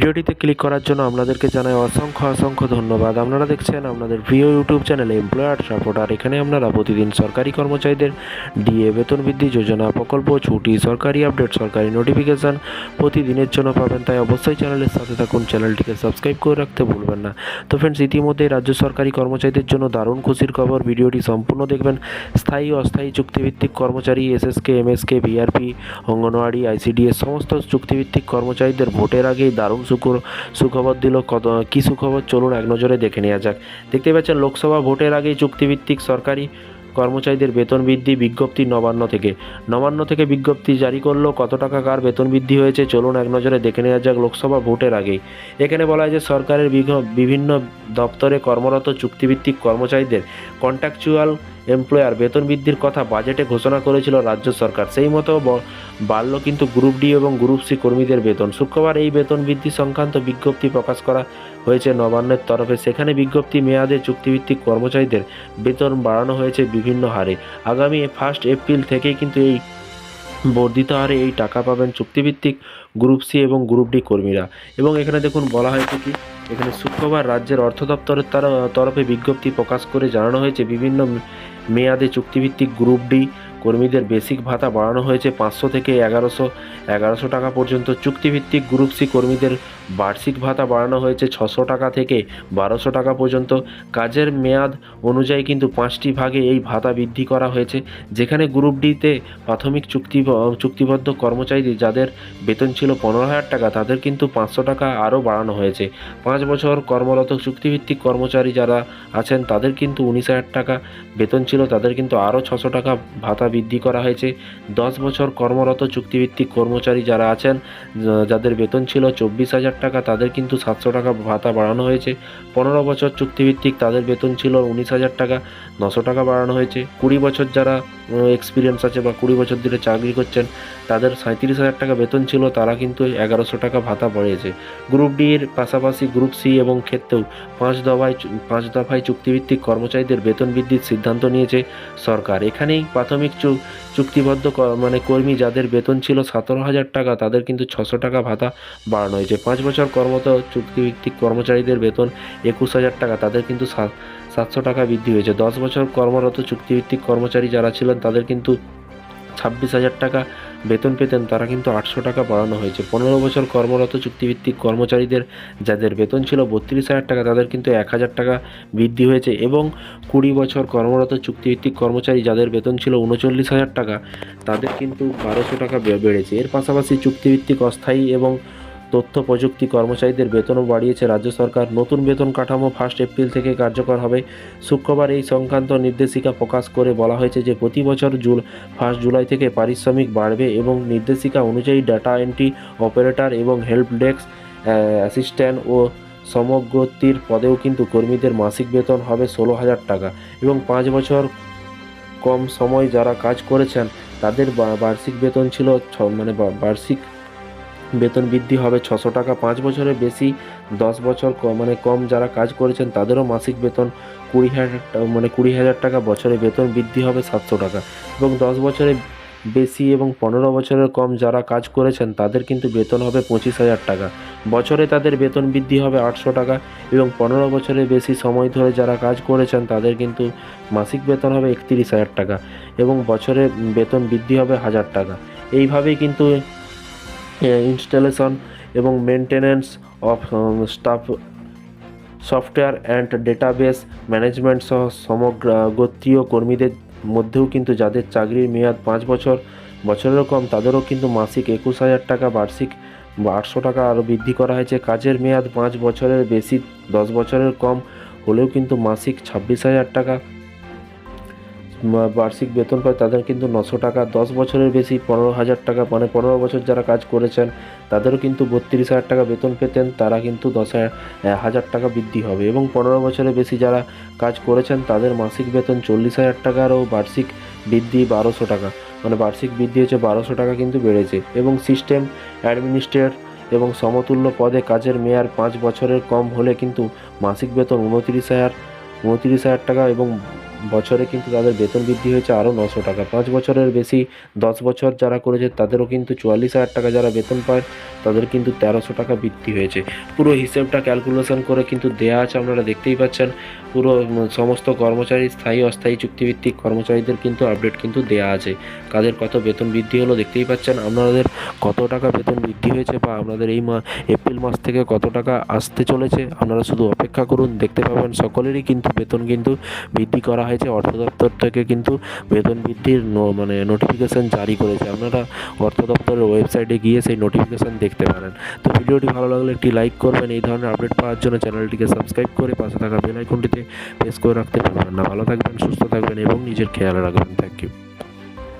ভিডিওটিতে ক্লিক করার জন্য আপনাদেরকে জানাই অসংখ্য অসংখ্য ধন্যবাদ। আপনারা দেখছেন আপনাদের প্রিয় ইউটিউব চ্যানেল এমপ্লয়ার সাপোর্ট আর এখানে আপনারা প্রতিদিন সরকারি কর্মচারীদের ডিএ বেতন বৃদ্ধি, যোজনা, প্রকল্প, ছুটি, সরকারি আপডেট সরকারি নোটিফিকেশান প্রতিদিনের জন্য পাবেন। তাই অবশ্যই চ্যানেলের সাথে থাকুন চ্যানেলটিকে সাবস্ক্রাইব করে রাখতে ভুলবেন না। তো ফ্রেন্ডস ইতিমধ্যে রাজ্য সরকারি কর্মচারীদের জন্য দারুণ খুশির খবর, ভিডিওটি সম্পূর্ণ দেখবেন। স্থায়ী, অস্থায়ী চুক্তিভিত্তিক কর্মচারী SSK MSK VRP anganwadi ICDS সমস্ত চুক্তিভিত্তিক কর্মচারীদের ভোটের আগেই দারুণ সুখর সুখবর দিল কত কী সুখবর? চলুন এক নজরে দেখে নেওয়া যাক। দেখতে পাচ্ছেন, লোকসভা ভোটের আগেই চুক্তিভিত্তিক সরকারি কর্মচারীদের বেতন বৃদ্ধি বিজ্ঞপ্তি নবান্ন থেকে। নবান্ন থেকে বিজ্ঞপ্তি জারি করল, কত টাকা কার বেতন বৃদ্ধি হয়েছে চলুন এক নজরে দেখে নেওয়া যাক লোকসভা ভোটের আগেই এখানে বলা হয় যে সরকারের বিভিন্ন দপ্তরে কর্মরত চুক্তিভিত্তিক কর্মচারীদের কন্ট্রাকচুয়াল এমপ্লয়ার বেতন বৃদ্ধির কথা বাজেটে ঘোষণা করেছিল রাজ্য সরকার। সেই মতো বাড়ল কিন্তু গ্রুপ ডি এবং গ্রুপ সি কর্মীদের বেতন। শুক্রবার এই বেতন বৃদ্ধি সংক্রান্ত বিজ্ঞপ্তি প্রকাশ করা হয়েছে নবান্নের তরফে। সেখানে বিজ্ঞপ্তি মেয়াদে চুক্তিভিত্তিক কর্মচারীদের বেতন বাড়ানো হয়েছে বিভিন্ন হারে। আগামী ফার্স্ট এপ্রিল থেকেই কিন্তু এই বর্ধিত হারে এই টাকা পাবেন চুক্তিভিত্তিক গ্রুপ সি এবং গ্রুপ ডি কর্মীরা। এবং এখানে দেখুন বলা হয়েছে কি, এখানে শুক্রবার রাজ্যের অর্থ দপ্তরের তার- তরফে বিজ্ঞপ্তি প্রকাশ করে জানানো হয়েছে বিভিন্ন মেয়াদে চুক্তিভিত্তিক গ্রুপ ডি কর্মীদের বেসিক ভাতা বাড়ানো হয়েছে পাঁচশো থেকে এগারোশো এগারোশো টাকা পর্যন্ত। চুক্তিভিত্তিক গ্রুপ সি কর্মীদের বার্ষিক ভাতা বাড়ানো হয়েছে ছশো টাকা থেকে বারোশো টাকা পর্যন্ত। কাজের মেয়াদ অনুযায়ী কিন্তু পাঁচটি ভাগে এই ভাতা বৃদ্ধি করা হয়েছে, যেখানে গ্রুপ ডিতে প্রাথমিক চুক্তি, চুক্তিবদ্ধ কর্মচারী যাদের বেতন ছিল পনেরো হাজার টাকা, তাদের কিন্তু পাঁচশো টাকা আরও বাড়ানো হয়েছে। পাঁচ বছর কর্মরত চুক্তিভিত্তিক কর্মচারী যারা আছেন, তাদের কিন্তু উনিশ হাজার টাকা বেতন ছিল, তাদের কিন্তু আরও ছশো টাকা ভাতা বৃদ্ধি করা হয়েছে। দশ বছর কর্মরত চুক্তিভিত্তিক কর্মচারী যারা আছেন যাদের বেতন ছিল চব্বিশ হাজার টাকা, তাদের কিন্তু সাতশো টাকা ভাতা বাড়ানো হয়েছে। পনেরো বছর চুক্তিভিত্তিক তাদের বেতন ছিল উনিশ হাজার টাকা, নশো টাকা বাড়ানো হয়েছে। কুড়ি বছর যারা এক্সপিরিয়েন্স আছে বা কুড়ি বছর ধরে চাকরি করছেন, তাদের সাঁত্রিশ হাজার টাকা বেতন ছিল, তারা কিন্তু এগারোশো টাকা ভাতা বাড়িয়েছে। গ্রুপ ডি এর পাশাপাশি গ্রুপ সি এবং ক্ষেত্রেও পাঁচ দফায় পাঁচ দফায় চুক্তিভিত্তিক কর্মচারীদের বেতন বৃদ্ধির সিদ্ধান্ত নিয়েছে সরকার। এখানেই প্রাথমিক চুক্তিবদ্ধ মানে কর্মী যাদের বেতন ছিল সতেরো হাজার টাকা, তাদের কিন্তু ছশো টাকা ভাতা বাড়ানো হয়েছে। পাঁচ বছর কর্মরত চুক্তিভিত্তিক কর্মচারীদের বেতন একুশ হাজার টাকা, তাদের কিন্তু সাতশো টাকা বৃদ্ধি হয়েছে। দশ বছর কর্মরত চুক্তিভিত্তিক কর্মচারী যারা ছিলেন, তাদের কিন্তু ছাব্বিশ হাজার টাকা বেতন পেতেন, তারা কিন্তু আটশো টাকা বাড়ানো হয়েছে। পনেরো বছর কর্মরত চুক্তিভিত্তিক কর্মচারীদের, যাদের বেতন ছিল বত্রিশ হাজার টাকা, তাদের কিন্তু এক হাজার টাকা বৃদ্ধি হয়েছে এবং কুড়ি বছর কর্মরত চুক্তিভিত্তিক কর্মচারী যাদের বেতন ছিল উনচল্লিশ হাজার টাকা, তাদের কিন্তু বারোশো টাকা বেড়েছে। এর পাশাপাশি চুক্তিভিত্তিক অস্থায়ী এবং তথ্য প্রযুক্তি কর্মচারীদের বেতনও বাড়িয়েছে রাজ্য সরকার। নতুন বেতন কাঠামো ফার্স্ট এপ্রিল থেকে কার্যকর হবে। শুক্রবার এই সংক্রান্ত নির্দেশিকা প্রকাশ করে বলা হয়েছে যে প্রতি বছর জুল ফার্স্ট জুলাই থেকে পারিশ্রমিক বাড়বে এবং নির্দেশিকা অনুযায়ী ডাটা এন্ট্রি অপারেটর এবং হেল্প ডেস্ক অ্যাসিস্ট্যান্ট ও সমগ্রতির পদেও কিন্তু কর্মীদের মাসিক বেতন হবে ষোলো হাজার টাকা এবং পাঁচ বছর কম সময় যারা কাজ করেছেন, তাদের বার্ষিক বেতন ছিল মানে বার্ষিক বেতন বৃদ্ধি হবে ছশো টাকা। পাঁচ বছরের বেশি, দশ বছর মানে কম যারা কাজ করেছেন, তাদেরও মাসিক বেতন কুড়ি হাজার মানে কুড়ি হাজার টাকা, বছরে বেতন বৃদ্ধি হবে সাতশো টাকা। এবং দশ বছরে বেশি এবং পনেরো বছরের কম যারা কাজ করেছেন, তাদের কিন্তু বেতন হবে পঁচিশ হাজার টাকা। বছরে তাদের বেতন বৃদ্ধি হবে আটশো টাকা এবং পনেরো বছরের বেশি সময় ধরে যারা কাজ করেছেন, তাদের কিন্তু মাসিক বেতন হবে একত্রিশ হাজার টাকা এবং বছরে বেতন বৃদ্ধি হবে হাজার টাকা। এইভাবেই কিন্তু ইনস্টলেশন এবং maintenance of staff software and database management সহ সমগ্র গোত্রীয় কর্মীদের মধ্যেও কিন্তু যাদের চাকরির মেয়াদ পাঁচ বছর, বছরেরও কম, তাদেরও কিন্তু মাসিক একুশ হাজার টাকা, বার্ষিক আটশো টাকা আরও বৃদ্ধি করা হয়েছে। কাজের মেয়াদ পাঁচ বছরের বেশি, দশ বছরের কম, হলেও কিন্তু মাসিক ছাব্বিশ হাজার টাকা বার্ষিক বেতন পায়, তাদের কিন্তু নশো টাকা। দশ বছরের বেশি, পনেরো হাজার টাকা মানে পনেরো বছর যারা কাজ করেছেন, তাদেরও কিন্তু বত্রিশ হাজার টাকা বেতন পেতেন, তারা কিন্তু দশ হাজার টাকা বৃদ্ধি হবে। এবং পনেরো বছরের বেশি যারা কাজ করেছেন, তাদের মাসিক বেতন চল্লিশ হাজার টাকার ও বার্ষিক বৃদ্ধি বারোশো টাকা। মানে বার্ষিক বৃদ্ধি হচ্ছে বারোশো টাকা কিন্তু বেড়েছে। এবং সিস্টেম অ্যাডমিনিস্ট্রেটর এবং সমতুল্য পদে কাজের মেয়াদ পাঁচ বছরের কম হলে কিন্তু মাসিক বেতন উনত্রিশ হাজার উনত্রিশ হাজার টাকা এবং বছরে কিন্তু তাদের বেতন বৃদ্ধি হয়েছে আরও নশো টাকা। পাঁচ বছরের বেশি, দশ বছর যারা করেছে তাদেরও কিন্তু চুয়াল্লিশ হাজার টাকা যারা বেতন পায়, তাদের কিন্তু তেরোশো টাকা বৃদ্ধি হয়েছে। পুরো হিসেবটা ক্যালকুলেশন করে কিন্তু দেয়া আছে আপনারা দেখতেই পাচ্ছেন। পুরো সমস্ত কর্মচারী, স্থায়ী, অস্থায়ী চুক্তিভিত্তিক কর্মচারীদের কিন্তু আপডেট কিন্তু দেয়া আছে। কাদের কত বেতন বৃদ্ধি হলো দেখতেই পাচ্ছেন। আপনাদের কত টাকা বেতন বৃদ্ধি হয়েছে বা আপনাদের এই মা মাস থেকে কত টাকা আসতে চলেছে, আপনারা শুধু অপেক্ষা করুন, দেখতে পাবেন সকলেরই কিন্তু বেতন কিন্তু বৃদ্ধি করা হয়েছে। অর্থ দপ্তর থেকে কিন্তু বেতন বৃদ্ধির মানে নোটিফিকেশন জারি করেছে। আপনারা অর্থ দপ্তরের ওয়েবসাইটে গিয়ে সেই নোটিফিকেশন দেখতে পারেন। তো ভিডিওটি ভালো লাগলে একটি লাইক করবেন। এই ধরনের আপডেট পাওয়ার জন্য চ্যানেলটিকে সাবস্ক্রাইব করে পাশে থাকা বেল আইকনটিতে প্রেস করে রাখতে পারবেন না। ভালো থাকবেন, সুস্থ থাকবেন এবং নিজের খেয়াল রাখবেন। Thank you